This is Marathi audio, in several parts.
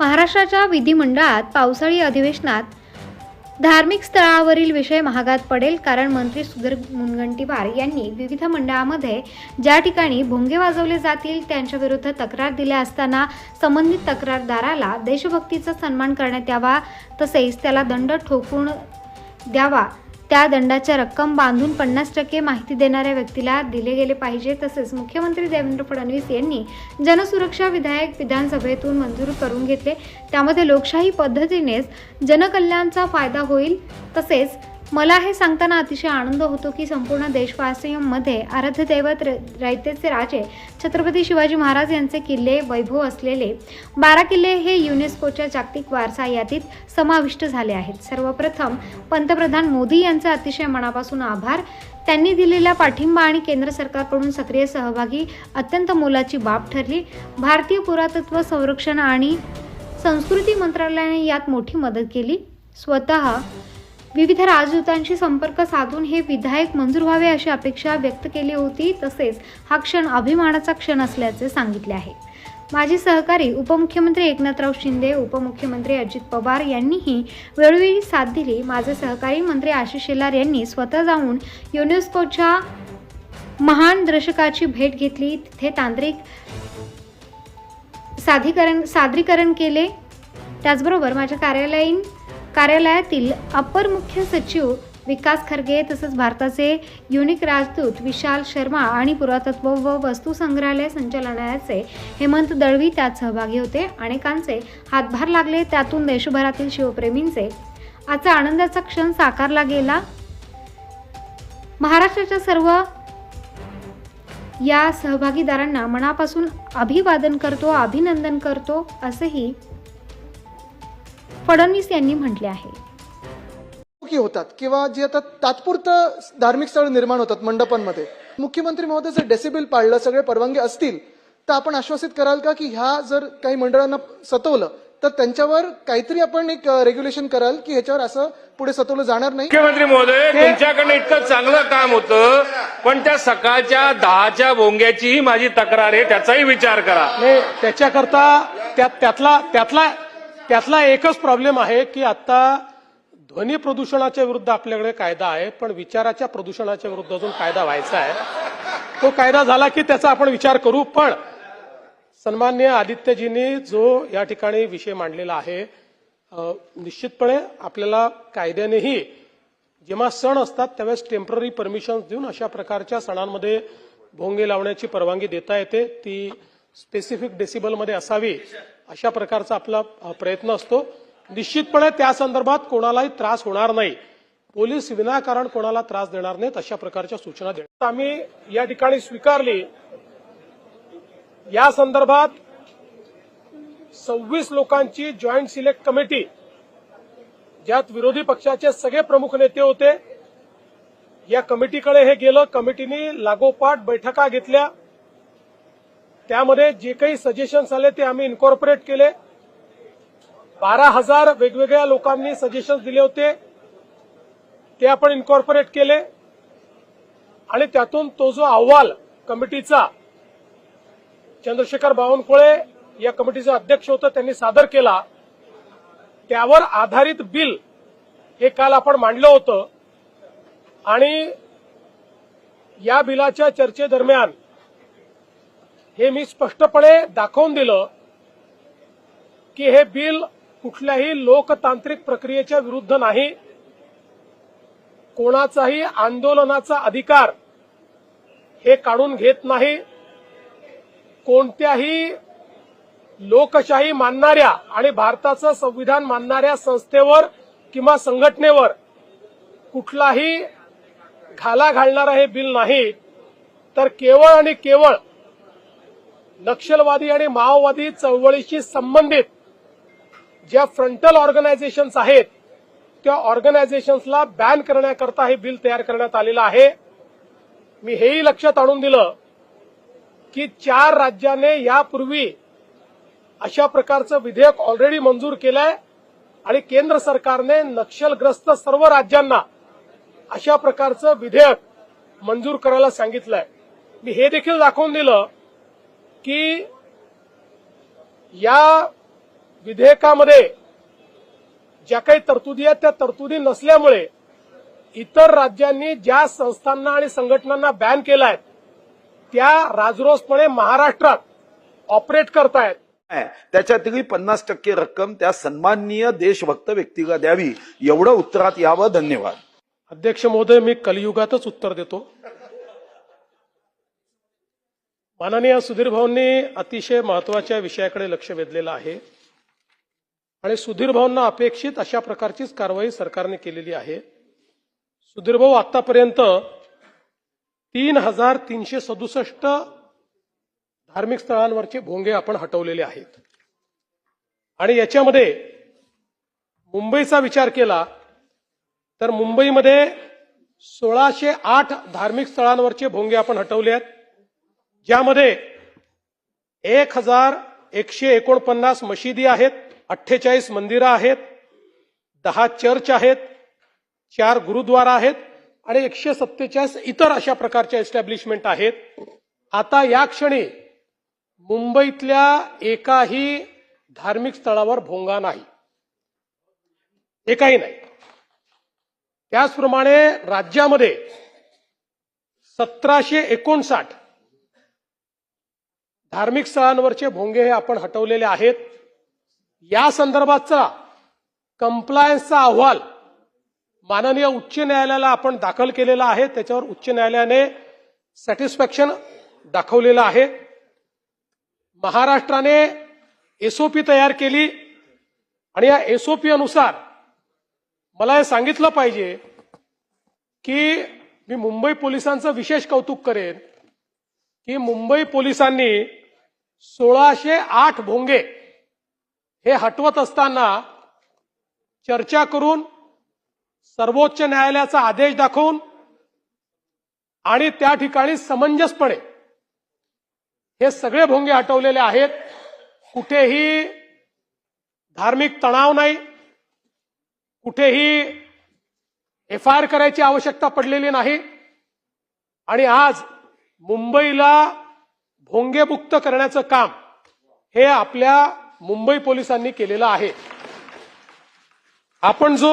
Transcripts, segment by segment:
महाराष्ट्राच्या विधिमंडळात पावसाळी अधिवेशनात धार्मिक स्थळावरील विषय महागात पडेल कारण मंत्री सुधीर मुनगंटीवार यांनी विविध मंडळामध्ये ज्या ठिकाणी भोंगे वाजवले जातील त्यांच्याविरुद्ध तक्रार दिल्या असताना संबंधित तक्रारदाराला देशभक्तीचा सन्मान करण्यात यावा तसेच त्याला दंड ठोकून द्यावा. त्या दंडाच्या रक्कम बांधून पन्नास टक्के माहिती देणाऱ्या व्यक्तीला दिले गेले पाहिजे. तसेच मुख्यमंत्री देवेंद्र फडणवीस यांनी जनसुरक्षा विधायक विधानसभेतून मंजूर करून घेतले. त्यामध्ये लोकशाही पद्धतीनेच जनकल्याणचा फायदा होईल. तसेच मला हे सांगताना अतिशय आनंद होतो की संपूर्ण देशवासियांमध्ये आराध्यदैवत र- रयतेचे राजे छत्रपती शिवाजी महाराज यांचे किल्ले वैभव असलेले बारा किल्ले हे युनेस्कोच्या जागतिक वारसा यादीत समाविष्ट झाले आहेत. सर्वप्रथम पंतप्रधान मोदी यांचे अतिशय मनापासून आभार. त्यांनी दिलेला पाठिंबा आणि केंद्र सरकारकडून सक्रिय सहभागी अत्यंत मोलाची बाब ठरली. भारतीय पुरातत्व संरक्षण आणि संस्कृती मंत्रालयाने यात मोठी मदत केली. स्वतः विविध राजदूतांशी संपर्क साधून हे विधायक मंजूर व्हावे अशी अपेक्षा व्यक्त केली होती तसेच हा क्षण अभिमानाचा क्षण असल्याचे सांगितले आहे. माजी सहकारी उपमुख्यमंत्री एकनाथराव शिंदे उपमुख्यमंत्री अजित पवार यांनीही वेळोवेळी साथ दिली. माझे सहकारी मंत्री आशिष शेलार यांनी स्वतः जाऊन युनेस्कोच्या महान दर्शकाची भेट घेतली. तिथे तांत्रिक साधीकरण सादरीकरण केले. त्याचबरोबर माझ्या कार्यालयीन कार्यालयातील अपर मुख्य सचिव विकास खरगे तसंच भारताचे युनिक राजदूत विशाल शर्मा आणि पुरातत्व व वस्तू संग्रहालय संचालनालयाचे हेमंत दळवी त्यात सहभागी होते. अनेकांचे हातभार लागले. त्यातून देशभरातील शिवप्रेमींचे आजचा आनंदाचा क्षण साकारला गेला. महाराष्ट्राच्या सर्व या सहभागीदारांना मनापासून अभिवादन करतो अभिनंदन करतो असंही फडणवीस यांनी म्हटले आहे. की होतात किंवा जे आता तात्पुरतं धार्मिक स्थळ निर्माण होतात मंडपांमध्ये. मुख्यमंत्री महोदय जर डेसिबल पाळलं सगळे परवानगी असतील तर आपण आश्वासित कराल का की ह्या जर काही मंडळांना सतवलं तर त्यांच्यावर काहीतरी आपण एक रेग्युलेशन कराल की ह्याच्यावर असं पुढे सतवलं जाणार नाही? मुख्यमंत्री महोदय तुमच्याकडनं इतकं चांगलं काम होतं पण त्या सकाळच्या दहाच्या भोंग्याचीही माझी तक्रार आहे त्याचाही विचार करा. त्याच्याकरता त्या- त्यातला त्यातला त्यातला एकच प्रॉब्लेम आहे की आता ध्वनी प्रदूषणाच्या विरुद्ध आपल्याकडे कायदा आहे पण विचाराच्या प्रदूषणाच्या विरुद्ध अजून कायदा व्हायचा आहे. तो कायदा झाला की त्याचा आपण विचार करू पण सन्मान्य आदित्यजींनी जो या ठिकाणी विषय मांडलेला आहे निश्चितपणे आपल्याला कायद्यानेही जेव्हा सण असतात त्यावेळेस टेंपररी परमिशन देऊन अशा प्रकारच्या सणांमध्ये भोंगे लावण्याची परवानगी देता येते. ती स्पेसिफिक डेसिबलमध्ये असावी अशा प्रकारचा आपला प्रयत्न असतो. निश्चितपणे त्या संदर्भात कोणालाही त्रास होणार नाही. पोलीस विनाकारण कोणाला त्रास देणार नाहीत अशा प्रकारच्या सूचना देणार आम्ही या ठिकाणी स्वीकारली. या संदर्भात सव्वीस लोकांची जॉईंट सिलेक्ट कमिटी ज्यात विरोधी पक्षाचे सगळे प्रमुख नेते होते. या कमिटीकडे हे गेलं. कमिटीने लागोपाठ बैठका घेतल्या. त्यामध्ये जे काही सजेशन्स आले ते आम्ही इन्कॉर्पोरेट केले. बारा हजार वेगवेगळ्या लोकांनी सजेशन्स दिले होते. ते आपण इन्कॉर्पोरेट केले. आणि त्यातून तो जो अहवाल कमिटीचा चंद्रशेखर बावनकुळे या कमिटीचा अध्यक्ष होता त्यांनी सादर केला. त्यावर आधारित बिल हे काल आपण मांडलं होतं. आणि या बिलाच्या चर्चेदरम्यान हे मी स्पष्टपणे दाखवून दिलं की हे बिल कुठल्याही लोकतांत्रिक प्रक्रियेच्या विरुद्ध नाही. कोणाचाही आंदोलनाचा अधिकार हे काढून घेत नाही. कोणत्याही लोकशाही मानणाऱ्या आणि भारताचं संविधान मानणाऱ्या संस्थेवर किंवा संघटनेवर कुठलाही घाला घालणारं हे बिल नाही. तर केवळ आणि केवळ नक्षलवादी आणि माओवादी चळवळीशी संबंधित ज्या फ्रंटल ऑर्गनायझेशन्स आहेत त्या ऑर्गनायझेशन्सला बॅन करण्याकरता हे बिल तयार करण्यात आलेलं आहे. मी हेही लक्षात आणून दिलं की चार राज्याने यापूर्वी अशा प्रकारचं विधेयक ऑलरेडी मंजूर केलंय आणि केंद्र सरकारने नक्षलग्रस्त सर्व राज्यांना अशा प्रकारचं विधेयक मंजूर करायला सांगितलंय. मी हे देखील दाखवून दिलं की या विधेयकामध्ये ज्या काही तरतुदी आहेत त्या तरतुदी नसल्यामुळे इतर राज्यांनी ज्या संस्थांना आणि संघटनांना बॅन केलाय त्या राजरोसपणे महाराष्ट्रात ऑपरेट करतायत. त्याच्यातली पन्नास टक्के रक्कम त्या सन्माननीय देशभक्त व्यक्तीला द्यावी एवढं उत्तरात यावं धन्यवाद अध्यक्ष महोदय मी कलियुगातच उत्तर देतो माननीय सुधीर भाऊंनी अतिशय महत्त्वाच्या विषयाकडे लक्ष वेधलेलं आहे. आणि सुधीर भाऊंना अपेक्षित अशा प्रकारचीच कारवाई सरकारने केलेली आहे. सुधीर भाऊ आतापर्यंत तीन हजार तीनशे सदुसष्ट धार्मिक स्थळांवरचे भोंगे आपण हटवलेले आहेत. आणि याच्यामध्ये मुंबईचा विचार केला तर मुंबईमध्ये सोळाशे आठ धार्मिक स्थळांवरचे भोंगे आपण हटवले आहेत. ज्यामध्ये एक हजार एकशे एकोणपन्नास मशिदी आहेत अठ्ठेचाळीस मंदिरं आहेत दहा चर्च आहेत चार गुरुद्वारा आहेत आणि एकशे सत्तेचाळीस इतर अशा प्रकारच्या एस्टॅब्लिशमेंट आहेत. आता या क्षणी मुंबईतल्या एकाही धार्मिक स्थळावर भोंगा नाही. एकाही नाही. त्याचप्रमाणे राज्यामध्ये सतराशे एकोणसाठ धार्मिक स्थळांवरचे भोंगे हे आपण हटवलेले आहेत. या संदर्भातचा कंप्लायन्सचा अहवाल माननीय उच्च न्यायालयाला आपण दाखल केलेला आहे. त्याच्यावर उच्च न्यायालयाने सॅटिस्फॅक्शन दाखवलेलं आहे. महाराष्ट्राने एसओपी तयार केली आणि या एसओपी अनुसार मला हे सांगितलं पाहिजे की मी मुंबई पोलिसांचं विशेष कौतुक करेन. की मुंबई पोलिसांनी सोळाशे आठ भोंगे हे हटवत असताना चर्चा करून सर्वोच्च न्यायालयाचा आदेश दाखवून आणि त्या ठिकाणी समंजसपणे हे सगळे भोंगे हटवलेले आहेत. कुठेही धार्मिक तणाव नाही. कुठेही एफ आय आर करायची आवश्यकता पडलेली नाही. आणि आज मुंबईला भोंगेमुक्त करण्याचं काम हे आपल्या मुंबई पोलिसांनी केलेलं आहे. आपण जो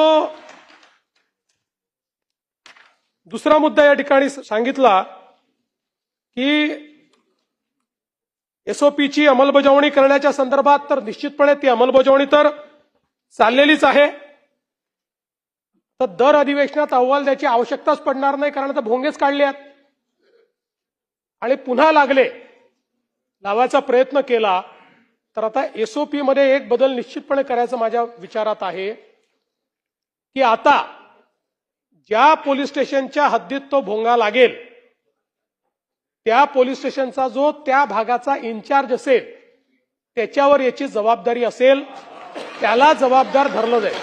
दुसरा मुद्दा या ठिकाणी सांगितला की एसओपीची अंमलबजावणी करण्याच्या संदर्भात तर निश्चितपणे ती अंमलबजावणी तर चाललेलीच आहे. तर दर अधिवेशनात अहवाल द्यायची आवश्यकताच पडणार नाही कारण आता भोंगेच काढले आहेत. आणि पुन्हा लागले लावायचा प्रयत्न केला तर आता एसओपी मध्ये एक बदल निश्चितपणे करायचं माझ्या विचारात आहे की आता ज्या पोलीस स्टेशनच्या हद्दीत तो भोंगा लागेल त्या पोलीस स्टेशनचा जो त्या भागाचा इन्चार्ज असेल त्याच्यावर याची जबाबदारी असेल त्याला जबाबदार धरलं जाईल.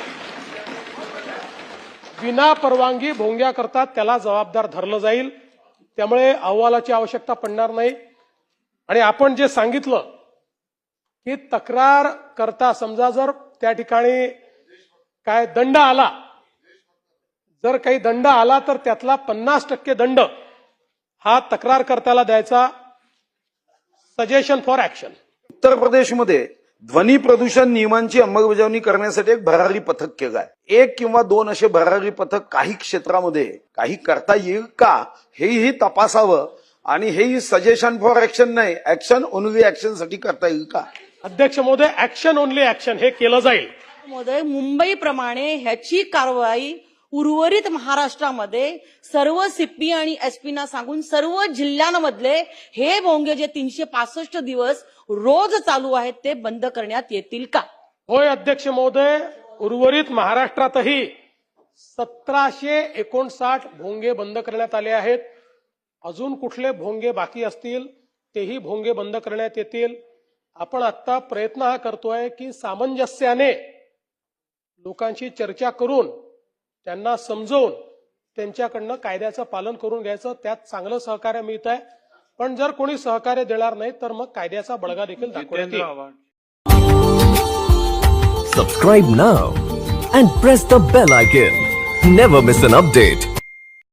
विना परवानगी भोंग्या करतात त्याला जबाबदार धरलं जाईल. त्यामुळे अहवालाची आवश्यकता पडणार नाही. आणि आपण जे सांगितलं की तक्रार करता समजा जर त्या ठिकाणी काय दंड आला जर काही दंड आला तर त्यातला पन्नास टक्के दंड हा तक्रारकर्त्याला द्यायचा. सजेशन फॉर ऍक्शन उत्तर प्रदेशमध्ये ध्वनी प्रदूषण नियमांची अंमलबजावणी करण्यासाठी एक भरारी पथक केलं आहे. एक किंवा दोन असे भरारी पथक काही क्षेत्रामध्ये काही करता येईल का हेही तपासावं आणि हेही सजेशन फॉर ऍक्शन नाही ऍक्शन ओनली ऍक्शनसाठी करता येईल का? अध्यक्ष महोदय ऍक्शन ओनली ऍक्शन हे केलं जाईल. महोदय मुंबईप्रमाणे ह्याची कारवाई उर्वरित महाराष्ट्रामध्ये सर्व सीपी आणि एसपीना सांगून सर्व जिल्ह्यांमधले हे भोंगे जे तीनशे पासष्ट दिवस रोज चालू आहेत ते बंद करण्यात येतील का? होय अध्यक्ष महोदय उर्वरित महाराष्ट्रातही सतराशे एकोणसाठ भोंगे बंद करण्यात आले आहेत. अजून कुठले भोंगे बाकी असतील तेही भोंगे बंद करण्यात येतील. आपण आता प्रयत्न हा करतोय की सामंजस्याने लोकांशी चर्चा करून त्यांना समजवून त्यांच्याकडनं कायद्याचं पालन करून घ्यायचं त्यात चांगलं सहकार्य मिळत आहे पण जर कोणी सहकार्य देणार नाही तर मग कायद्याचा बळगा देखील दाखवण्यात Subscribe now and press the bell icon. Never miss an update.